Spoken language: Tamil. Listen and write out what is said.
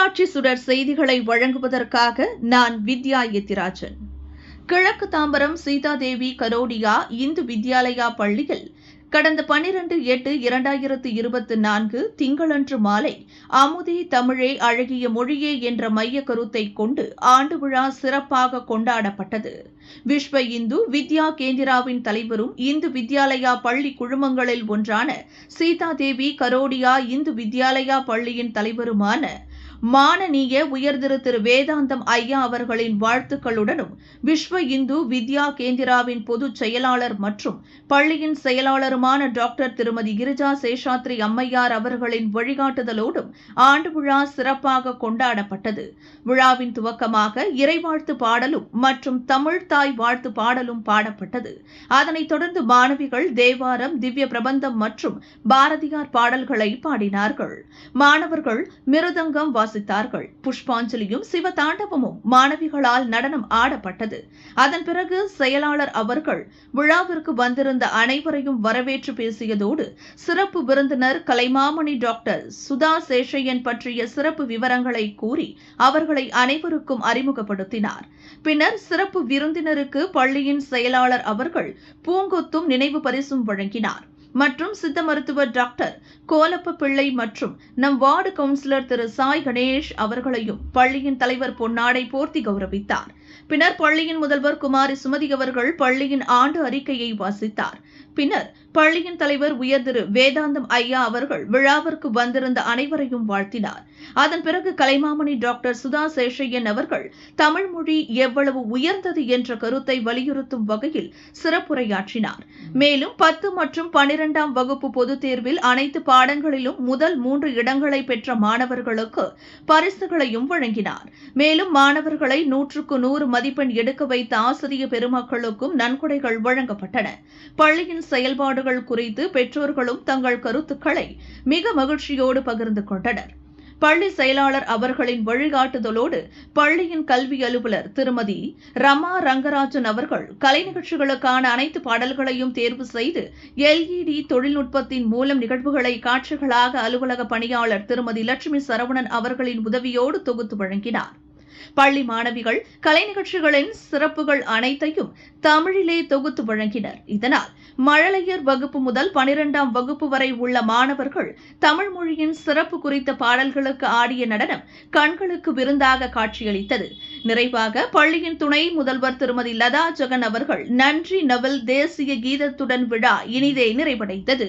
மீனாட்சி சுடர் செய்திகளை வழங்குவதற்காக நான் வித்யா எத்திராஜன். கிழக்கு தாம்பரம் சீதாதேவி கரோடியா இந்து வித்யாலயா பள்ளியில் கடந்த பனிரெண்டு எட்டு இரண்டாயிரத்து இருபத்தி நான்கு திங்களன்று மாலை அமுதே தமிழே அழகிய மொழியே என்ற மைய கருத்தை கொண்டு ஆண்டு விழா சிறப்பாக கொண்டாடப்பட்டது. விஸ்வ இந்து வித்யா கேந்திராவின் தலைவரும் இந்து வித்யாலயா பள்ளி குழுமங்களில் ஒன்றான சீதாதேவி கரோடியா இந்து வித்யாலயா பள்ளியின் தலைவருமான மானனீய உயர்திரு திரு வேதாந்தம் ஐயா அவர்களின் வாழ்த்துக்களுடனும் விஸ்வ இந்து வித்யா கேந்திராவின் பொதுச் செயலாளர் மற்றும் பள்ளியின் செயலாளருமான டாக்டர் திருமதி கிரிஜா சேஷாத்ரி அம்மையார் அவர்களின் வழிகாட்டுதலோடும் ஆண்டு விழா சிறப்பாக கொண்டாடப்பட்டது. விழாவின் துவக்கமாக இறைவாழ்த்து பாடலும் மற்றும் தமிழ் தாய் வாழ்த்து பாடலும் பாடப்பட்டது. அதனைத் தொடர்ந்து மாணவிகள் தேவாரம் திவ்ய பிரபந்தம் மற்றும் பாரதியார் பாடல்களை பாடினார்கள். மாணவர்கள் மிருதங்கம் வாசித்தார்கள். புஷ்பாஞ்சலியும் சிவதாண்டவமும் மாணவிகளால் நடனம் ஆடப்பட்டது. அதன் பிறகு செயலாளர் அவர்கள் விழாவிற்கு வந்திருந்த அனைவரையும் வரவேற்று பேசியதோடு சிறப்பு விருந்தினர் கலைமாமணி டாக்டர் சுதா சேஷையன் பற்றிய சிறப்பு விவரங்களை கூறி அவர்களை அனைவருக்கும் அறிமுகப்படுத்தினார். பின்னர் சிறப்பு விருந்தினருக்கு பள்ளியின் செயலாளர் அவர்கள் பூங்கொத்தும் நினைவு பரிசும் வழங்கினார். மற்றும் சித்த மருத்துவர் டாக்டர் கோலப்ப பிள்ளை மற்றும் நம் வார்டு கவுன்சிலர் திரு சாய் கணேஷ் அவர்களையும் பள்ளியின் தலைவர் பொன்னாடை போர்த்தி கௌரவித்தார். பின்னர் பள்ளியின் முதல்வர் குமாரி சுமதி அவர்கள் பள்ளியின் ஆண்டு அறிக்கையை வாசித்தார். பின்னர் பள்ளியின் தலைவர் உயர் திரு வேதாந்தம் ஐயா அவர்கள் விழாவிற்கு வந்திருந்த அனைவரையும் வாழ்த்தினார். அதன் பிறகு கலைமாமணி டாக்டர் சுதா சேஷையன் அவர்கள் தமிழ் மொழி எவ்வளவு உயர்ந்தது என்ற கருத்தை வலியுறுத்தும் வகையில் சிறப்புரையாற்றினார். மேலும் பத்து மற்றும் பனிரெண்டாம் வகுப்பு பொதுத் தேர்வில் அனைத்து பாடங்களிலும் முதல் மூன்று இடங்களை பெற்ற மாணவர்களுக்கு பரிசுகளையும் வழங்கினார். மேலும் மாணவர்களை நூற்றுக்கு நூறு மதிப்பெண் எடுக்க வைத்த ஆசிரிய பெருமக்களுக்கும் நன்கொடைகள் வழங்கப்பட்டன. பள்ளியின் செயல்பாடுகள் குறித்து பெற்றோர்களும் தங்கள் கருத்துக்களை மிக மகிழ்ச்சியோடு பகிர்ந்து கொண்டனர். பள்ளி செயலாளர் அவர்களின் வழிகாட்டுதலோடு பள்ளியின் கல்வி அலுவலர் திருமதி ரமா ரங்கராஜன் அவர்கள் கலை நிகழ்ச்சிகளுக்கான அனைத்து பாடல்களையும் தேர்வு செய்து எல்இடி தொழில்நுட்பத்தின் மூலம் நிகழ்வுகளை காட்சிகளாக அலுவலக பணியாளர் திருமதி லட்சுமி சரவணன் அவர்களின் உதவியோடு தொகுத்து வழங்கினார். பள்ளி மாணவிகள் கலை நிகழ்ச்சிகளின் சிறப்புகள் அனைத்தையும் தமிழிலே தொகுத்து வழங்கினர். இதனால் மழலையர் வகுப்பு முதல் பனிரெண்டாம் வகுப்பு வரை உள்ள மாணவர்கள் தமிழ் மொழியின் சிறப்பு குறித்த பாடல்களுக்கு ஆடிய நடனம் கண்களுக்கு விருந்தாக காட்சியளித்தது. நிறைவாக பள்ளியின் துணை முதல்வர் திருமதி லதா ஜெகன் அவர்கள் நன்றி நவல் தேசிய கீதத்துடன் விழா இனிதே நிறைவடைந்தது.